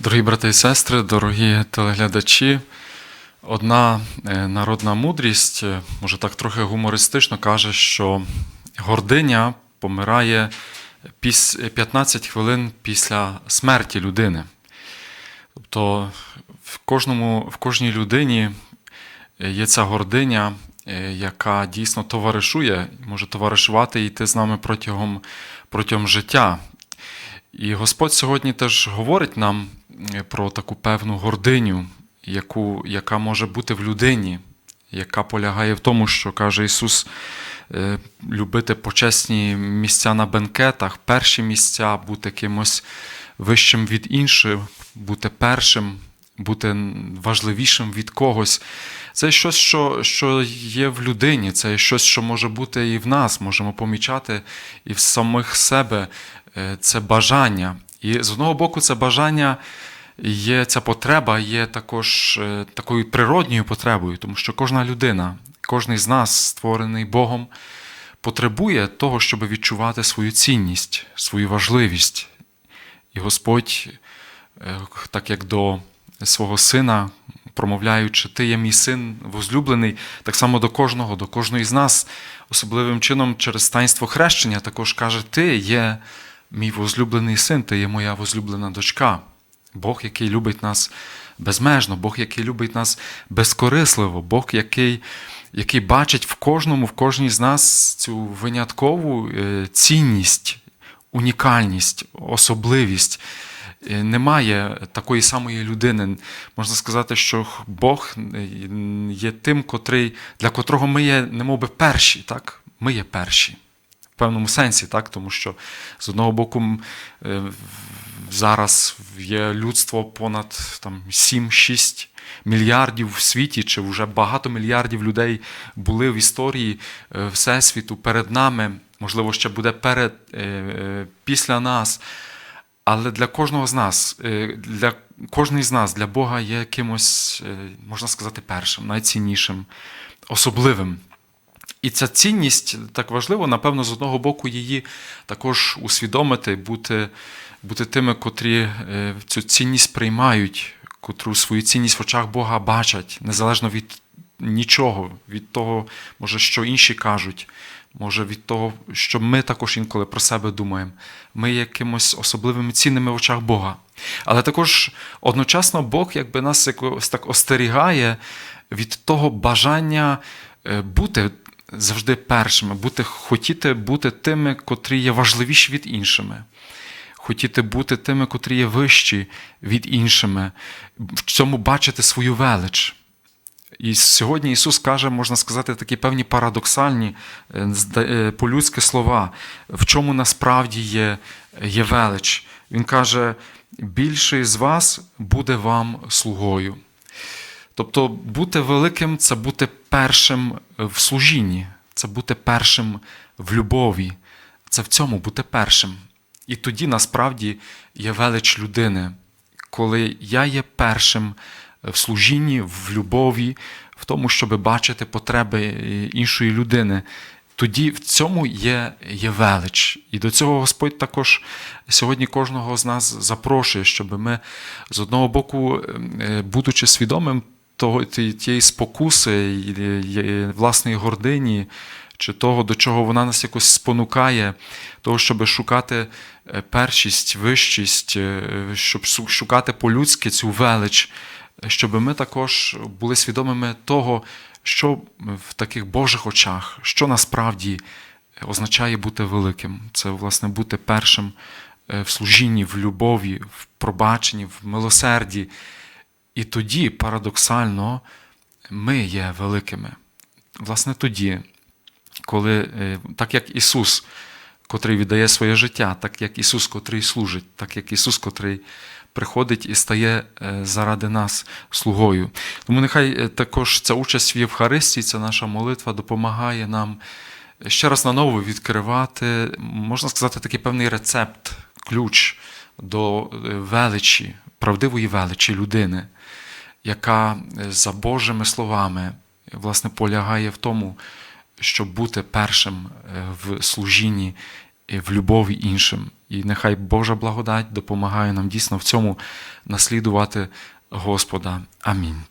Дорогі брати і сестри, дорогі телеглядачі, одна е, народна мудрість, е, може так трохи гумористично, каже, що гординя помирає піс- 15 хвилин після смерті людини. Тобто в, кожному, в кожній людині е, є ця гординя, е, яка дійсно товаришує, може товаришувати і йти з нами протягом, протягом життя. І Господь сьогодні теж говорить нам е, про таку певну гординю, яку, яка може бути в людині, яка полягає в тому, що каже Ісус, е, любити почесні місця на бенкетах, перші місця, бути кимось вищим від інших, бути першим, бути важливішим від когось. Це щось, що, що є в людині, це щось, що може бути і в нас, можемо помічати і в самих себе е, це бажання. І з одного боку, це бажання є ця потреба, є також е, такою природньою потребою, тому що кожна людина, кожен з нас, створений Богом, потребує того, щоб відчувати свою цінність, свою важливість. І Господь, е, так як до свого сина, промовляючи, ти є мій син возлюблений, так само до кожного, до кожної з нас, особливим чином через таїнство хрещення, також каже: Ти є мій возлюблений син, ти є моя возлюблена дочка. Бог, який любить нас безмежно, Бог, який любить нас безкорисливо, Бог, який, який бачить в кожному, в кожній з нас цю виняткову е, цінність, унікальність, особливість. Е, Немає такої самої людини. Можна сказати, що Бог е, є тим, котрий, для котрого ми є, немовби перші. Так? Ми є перші. В певному сенсі, так? тому що з одного боку зараз є людство понад там, 7-6 мільярдів в світі, чи вже багато мільярдів людей були в історії е, Всесвіту перед нами, можливо, ще буде перед, е, е, після нас. Але для кожного з нас, для кожної з нас, для Бога є кимось, е, можна сказати, першим, найціннішим, особливим. І ця цінність так важливо, напевно, з одного боку, її також усвідомити, бути, бути тими, котрі е, цю цінність приймають, котру свою цінність в очах Бога бачать, незалежно від нічого, від того, може, що інші кажуть, може, від того, що ми також інколи про себе думаємо. Ми якимось особливими цінними в очах Бога. Але також одночасно Бог якби нас якось так остерігає від того бажання е, бути завжди першими, бути, хотіти бути тими, котрі є важливіші від іншими. Хотіти бути тими, котрі є вищі від іншими, в цьому бачити свою велич. І сьогодні Ісус каже, можна сказати, такі певні парадоксальні е, е, по-людськи слова, в чому насправді є, є велич. Він каже: більший з вас буде вам слугою. Тобто бути великим це бути першим в служінні, це бути першим в любові, це в цьому бути першим. І тоді насправді є велич людини, коли я є першим в служінні, в любові, в тому, щоб бачити потреби іншої людини. Тоді в цьому є, є велич. І до цього Господь також сьогодні кожного з нас запрошує, щоб ми з одного боку, е, будучи свідомим того, тієї спокуси, власної гордині, чи того, до чого вона нас якось спонукає, того, щоб шукати е, першість, вищість, е, щоб шукати по-людськи цю велич, щоб ми також були свідомими того, що в таких Божих очах, що насправді означає бути великим. Це, власне, бути першим е, в служінні, в любові, в пробаченні, в милосерді. І тоді, парадоксально, ми є великими. Власне, тоді, коли, е, так як Ісус, котрий віддає своє життя, так як Ісус, котрий служить, так як Ісус, котрий приходить і стає е, заради нас слугою. Тому нехай е, також ця участь в Євхаристії, ця наша молитва допомагає нам ще раз наново відкривати, можна сказати, такий певний рецепт, ключ до величі, правдивої величі людини, яка е, за Божими словами власне полягає в тому, щоб бути першим е, в служінні в любові іншим. І нехай Божа благодать допомагає нам дійсно в цьому наслідувати Господа. Амінь.